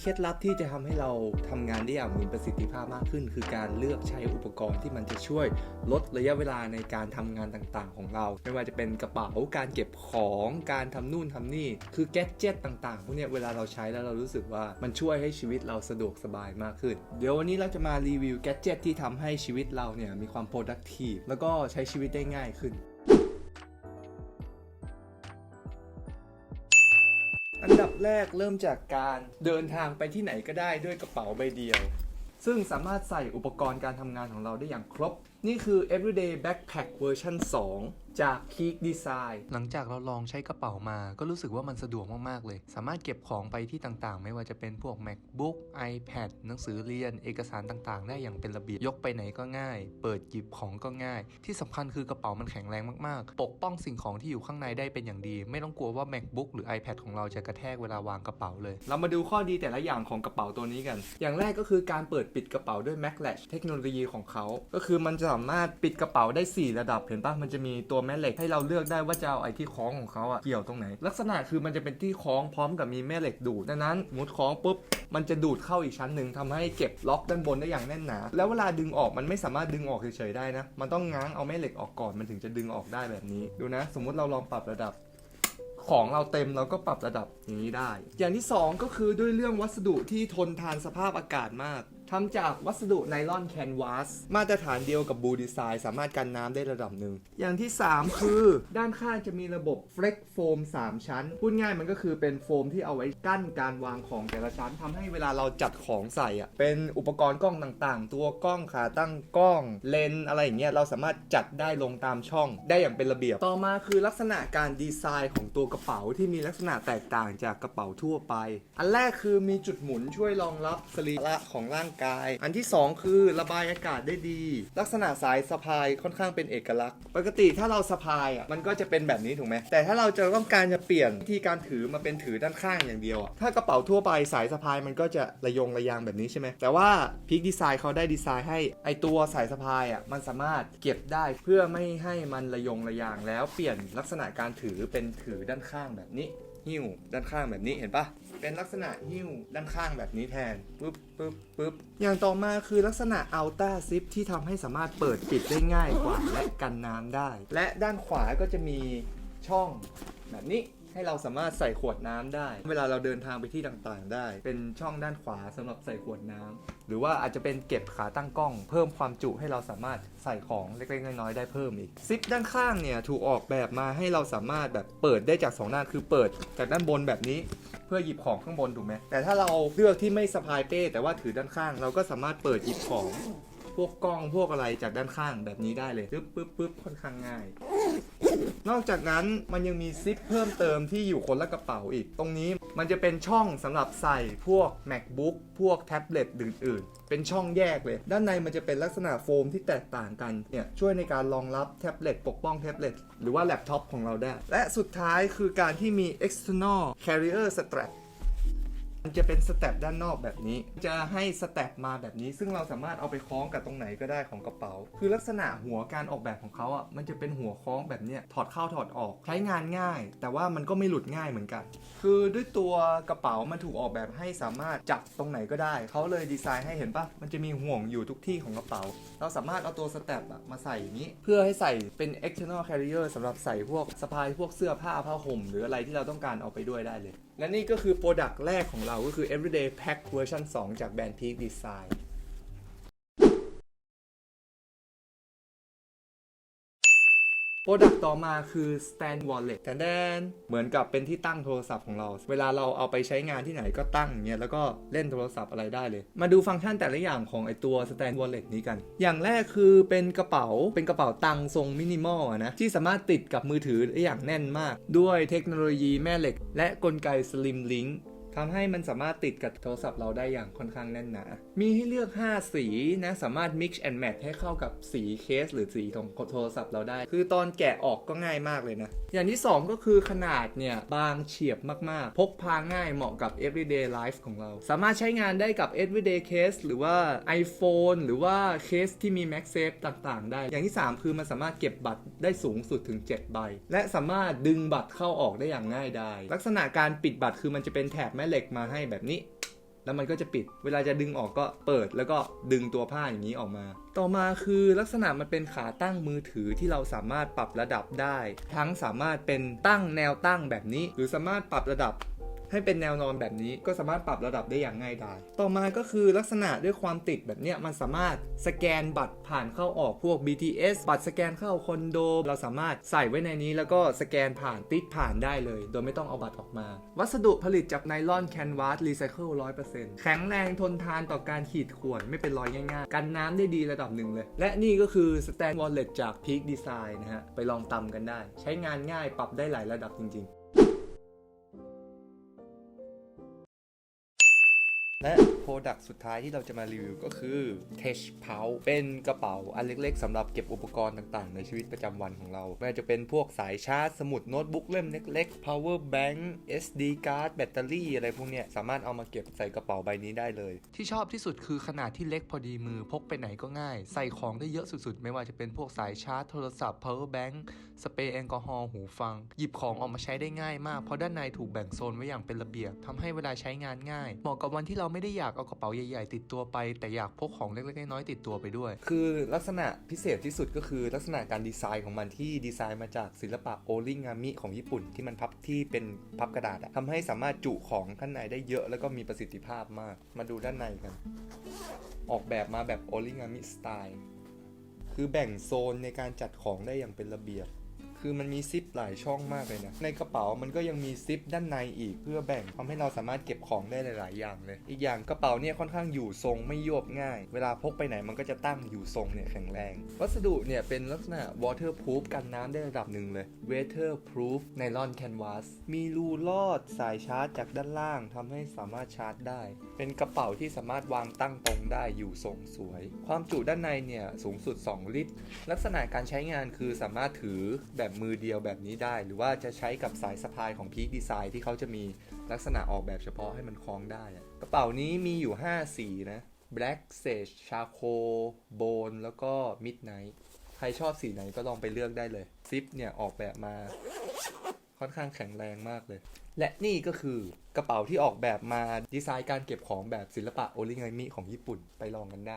เคล็ดลับที่จะทำให้เราทำงานได้อย่างมีประสิทธิภาพมากขึ้น คือการเลือกใช้อุปกรณ์ที่มันจะช่วยลดระยะเวลาในการทำงานต่างๆ ของเรา ไม่ว่าจะเป็นกระเป๋าการเก็บของการทำนู่นทำนี่ คือแกดเจิตต่างๆพวกนี้เวลาเราใช้แล้วเรารู้สึกว่ามันช่วยให้ชีวิตเราสะดวกสบายมากขึ้น เดี๋ยววันนี้เราจะมารีวิวแกดเจิตที่ทำให้ชีวิตเราเนี่ยมีความ productive แล้วก็ใช้ชีวิตได้ง่ายขึ้น ดับแรกเริ่มจากการเดินทางไปที่ไหนก็ได้ด้วยกระเป๋าใบเดียว ซึ่งสามารถใส่อุปกรณ์การทำงานของเราได้อย่างครบนี่คือ everyday backpack version 2จาก Peak Design หลังจากเราลองใช้กระเป๋ามาก็รู้สึกว่ามันสะดวกมาก ๆ เลย สามารถเก็บของไปที่ต่างๆ ไม่ว่าจะเป็นพวก macbook iPad หนังสือเรียน เอกสารต่างๆ ได้อย่างเป็นระเบียบ ยกไปไหนก็ง่าย เปิดหยิบของก็ง่าย ที่สำคัญคือกระเป๋ามันแข็งแรงมากๆ ปกป้องสิ่งของที่อยู่ข้างในได้เป็นอย่างดี ไม่ต้องกลัวว่า macbook หรือ iPad ของเราจะกระแทกเวลาวางกระเป๋าเลย เรามาดูข้อดีแต่ละอย่างของกระเป๋าตัวนี้กัน อย่างแรกก็คือการเปิดปิดกระเป๋าด้วย Mac Latch เทคโนโลยีของเขาก็คือมันจะสามารถปิดกระเป๋าได้ 4 ระดับเห็นปะมันจะมีตัวแม่เหล็กให้เราเลือกได้ว่าจะเอาไอ้ที่คล้องของเขาอะเกี่ยวตรงไหน ลักษณะคือมันจะเป็นที่คล้องพร้อมกับมีแม่เหล็กดูดดังนั้นมุดคล้องปุ๊บมันจะดูดเข้าอีกชั้นหนึ่งทำให้เก็บล็อกด้านบนได้อย่างแน่นหนา แล้วเวลาดึงออกมันไม่สามารถดึงออกเฉยๆได้นะ มันต้องง้างเอาแม่เหล็กออกก่อนมันถึงจะดึงออกได้แบบนี้ ดูนะ สมมุติเราลองปรับระดับของเราเต็มเราก็ปรับระดับอย่างนี้ได้ อย่างที่ 2 ก็คือด้วยเรื่องวัสดุที่ทนทานสภาพอากาศมาก ทำจากวัสดุไนลอนแคนวาสมาตรฐานเดียวกับบูดีไซน์ สามารถกันน้ำได้ระดับหนึ่ง อย่างที่ 3 คือ ด้านข้างจะมีระบบเฟล็กโฟม3 ชั้น พูดง่ายมันก็คือเป็นโฟมที่เอาไว้กั้นการวางของแต่ละชั้นทำให้เวลาเราจัดของใส่อะเป็นอุปกรณ์กล้องต่างๆ ตัวกล้องขาตั้งกล้องเลนอะไรอย่างเงี้ยเราสามารถจัดได้ลงตามช่อง ได้อย่างเป็นระเบียบ ต่อมาคือลักษณะการดีไซน์ของตัวกระเป๋าที่มีลักษณะแตกต่างจากกระเป๋าทั่วไป อันแรกคือมีจุดหมุนช่วยรองรับสรีระของร่างกาย อันที่ 2 คือระบายอากาศได้ดี ลักษณะสายสะพายค่อนข้างเป็นเอกลักษณ์ ปกติถ้าเราสะพายอะมันก็จะเป็นแบบนี้ถูกไหมแต่ถ้าเราจะต้องการจะเปลี่ยนวิธีการถือมาเป็นถือด้านข้างอย่างเดียวอะถ้ากระเป๋าทั่วไปสายสะพายมันก็จะระยงระยางแบบนี้ใช่ไหมแต่ว่าพิกดีไซน์เขาได้ดีไซน์ให้ไอตัวสายสะพายอะมันสามารถเก็บได้เพื่อไม่ให้มันระยงระยางแล้วเปลี่ยนลักษณะการถือเป็นถือด้านข้างแบบนี้ หิ้วด้านข้างแบบนี้เห็นปะเป็นลักษณะหิ้วด้านข้างแบบนี้แทนปึ๊บปึ๊บปึ๊บอย่างต่อมาคือลักษณะอัลต้าซิปที่ทำให้สามารถเปิดปิดได้ง่ายกว่าและกันน้ำได้ และด้านขวาก็จะมีช่องแบบนี้ให้เราสามารถใส่ขวดน้ำได้ เวลาเราเดินทางไปที่ต่างๆ ได้ เป็นช่องด้านขวาสำหรับใส่ขวดน้ำ หรือว่าอาจจะเป็นเก็บขาตั้งกล้อง เพิ่มความจุให้เราสามารถใส่ของเล็กๆน้อยๆได้เพิ่มอีกซิปด้านข้างเนี่ยถูกออกแบบมาให้เราสามารถแบบเปิดได้จากสองด้านคือเปิดจากด้านบนแบบนี้เพื่อหยิบของข้างบนถูกไหมแต่ถ้าเราเลือกที่ไม่สะพายเป้ แต่ว่าถือด้านข้าง เราก็สามารถเปิดหยิบของ พวกกล้องพวกอะไรจากด้านข้างแบบนี้ได้เลยปึ๊บปึ๊บปึ๊บค่อนข้างง่าย นอกจากนั้นมันยังมีซิปเพิ่มเติมที่อยู่คนละกระเป๋าอีก ตรงนี้มันจะเป็นช่องสำหรับใส่พวก macbook พวกแท็บเล็ตอื่น ๆ เป็นช่องแยกเลย ด้านในมันจะเป็นลักษณะโฟมที่แตกต่างกันเนี่ยช่วยในการรองรับแท็บเล็ตปกป้องแท็บเล็ตหรือว่าแล็ปท็อปของเราได้ และสุดท้ายคือการที่มี external carrier strap มันจะเป็นสเต็ปด้านนอกแบบนี้ จะให้สเต็ปมาแบบนี้ ซึ่งเราสามารถเอาไปคล้องกับตรงไหนก็ได้ของกระเป๋า คือลักษณะหัวการออกแบบของเขาอะ มันจะเป็นหัวคล้องแบบเนี้ย ถอดเข้าถอดออก ใช้งานง่าย แต่ว่ามันก็ไม่หลุดง่ายเหมือนกัน คือด้วยตัวกระเป๋ามันถูกออกแบบให้สามารถจับตรงไหนก็ได้ เขาเลยดีไซน์ให้เห็นปะมันจะมีห่วงอยู่ทุกที่ของกระเป๋า เราสามารถเอาตัวสเต็ปอะมาใส่อย่างนี้ เพื่อให้ใส่เป็น external carrier สำหรับใส่พวกสะพายพวกเสื้อผ้าผ้าห่ม หรืออะไรที่เราต้องการเอาไปด้วยได้เลย และนี่ก็คือโปรดักต์แรกของเราก็คือ everyday pack version 2 จากแบรนด์ Peak Design โป รดักต์ต่อมาคือ stand wallet แทนแดนเหมือนกับเป็นที่ตั้งโทรศัพท์ของเรา เวลาเราเอาไปใช้งานที่ไหนก็ตั้งเงี้ยแล้วก็เล่นโทรศัพท์อะไรได้เลย มาดูฟังก์ชันแต่ละอย่างของไอตัว stand wallet นี้กัน อย่างแรกคือเป็นกระเป๋าเป็นกระเป๋าตังทรงมินิมอลนะที่สามารถติดกับมือถือได้อย่างแน่นมาก ด้วยเทคโนโลยีแม่เหล็ก และกลไก Slim Link ทำให้มันสามารถติดกับโทรศัพท์เราได้อย่างค่อนข้างแน่นหนา มีให้เลือก 5 สีนะ สามารถ mix and match ให้เข้ากับสีเคส หรือสีของโทรศัพท์เราได้ คือตอนแกะออกก็ง่ายมากเลยนะ อย่างที่ 2 ก็คือขนาดเนี่ย บางเฉียบมากๆ พกพาง่ายเหมาะกับ everyday life ของเรา สามารถใช้งานได้กับ everyday case หรือว่า iPhone หรือว่าเคสที่มี MagSafe ต่างๆ ได้ อย่างที่ 3 คือมันสามารถเก็บบัตรได้สูงสุดถึง 7 ใบ และสามารถดึงบัตรเข้าออกได้อย่างง่ายดายลักษณะการปิดบัตรคือมันจะเป็นแถบแม่เหล็กมาให้แบบนี้ แล้วมันก็จะปิด เวลาจะดึงออกก็เปิดแล้วก็ดึงตัวผ้าอย่างนี้ออกมา ต่อมาคือลักษณะมันเป็นขาตั้งมือถือที่เราสามารถปรับระดับได้ ทั้งสามารถเป็นตั้งแนวตั้งแบบนี้ หรือสามารถปรับระดับ ให้เป็นแนวนอนแบบนี้ก็สามารถปรับระดับได้อย่างง่ายดาย ต่อมาก็คือลักษณะด้วยความติดแบบเนี้ยมันสามารถสแกนบัตรผ่านเข้าออกพวก BTS บัตรสแกนเข้าคอนโด เราสามารถใส่ไว้ในนี้แล้วก็สแกนผ่านติดผ่านได้เลย โดยไม่ต้องเอาบัตรออกมา วัสดุผลิตจากไนลอนแคนวาสรีไซเคิล100%แข็งแรงทนทานต่อการขีดข่วนไม่เป็นรอยง่ายๆ กันน้ำได้ดีระดับหนึ่งเลย และนี่ก็คือ Stand Wallet จาก Peak Design นะฮะไปลองตำกันได้ ใช้งานง่ายปรับได้หลายระดับจริง ๆ และโปรดักต์สุดท้ายที่เราจะมารีวิวก็คือ Tech p o u เป็นกระเป๋าอันเล็กๆสำหรับเก็บอุปกรณ์ต่างๆ ในชีวิตประจำวันของเรา ไม่ว่าจะเป็นพวกสายชาร์จ สมุดโน้ตบุ๊กเล่มเล็กๆ power bank SD card แบตเตอรี่อะไรพวกเนี้ยสามารถเอามาเก็บใส่กระเป๋าใบนี้ได้เลย ที่ชอบที่สุดคือขนาดที่เล็กพอดีมือพกไปไหนก็ง่าย ใส่ของได้เยอะสุดๆ ไม่ว่าจะเป็นพวกสายชาร์จโทรศัพท์ power bank สเปรย์แอลกอฮอล์หูฟัง หยิบของออกมาใช้ได้ง่ายมากเพราะด้านในถูกแบ่งโซนไว้อย่างเป็นระเบียบทำให้เวลาใช้งานง่ายเหมาะกับวันที่เราไม่ได้อยากเอากระเป๋าใหญ่ๆ ติดตัวไป แต่อยากพกของเล็กๆน้อยๆติดตัวไปด้วย คือลักษณะพิเศษที่สุดก็คือลักษณะการดีไซน์ของมันที่ดีไซน์มาจากศิลปะโอริงามิของญี่ปุ่น ที่มันพับที่เป็นพับกระดาษอะทำให้สามารถจุของข้างในได้เยอะแล้วก็มีประสิทธิภาพมาก มาดูด้านในกัน ออกแบบมาแบบโอริงามิสไตล์คือแบ่งโซนในการจัดของได้อย่างเป็นระเบียบ คือมันมีซิปหลายช่องมากเลยนะ ในกระเป๋ามันก็ยังมีซิปด้านในอีกเพื่อแบ่งทำให้เราสามารถเก็บของได้หลาย ๆ อย่างเลย อีกอย่างกระเป๋าเนี่ยค่อนข้างอยู่ทรงไม่โยบง่าย เวลาพกไปไหนมันก็จะตั้งอยู่ทรงเนี่ยแข็งแรง วัสดุเนี่ยเป็นลักษณะ waterproof กันน้ำได้ระดับหนึ่งเลย weather proof nylon canvas มีรูลอดสายชาร์จจากด้านล่างทำให้สามารถชาร์จได้ เป็นกระเป๋าที่สามารถวางตั้งตรงได้อยู่ทรงสวย ความจุด้านในเนี่ยสูงสุด 2 ลิตร ลักษณะการใช้งานคือสามารถถือแบบมือเดียวแบบนี้ได้ หรือว่าจะใช้กับสายสะพายของ Peak Design ที่เขาจะมีลักษณะออกแบบเฉพาะให้มันคล้องได้ กระเป๋านี้มีอยู่ 5 สีนะ Black Sage Charcoal Bone แล้วก็ Midnight ใครชอบสีไหนก็ลองไปเลือกได้เลยซิปเนี่ยออกแบบมา ค่อนข้างแข็งแรงมากเลย และนี่ก็คือกระเป๋าที่ออกแบบมาดีไซน์การเก็บของแบบศิลปะโอริงามิของญี่ปุ่นไปลองกันได้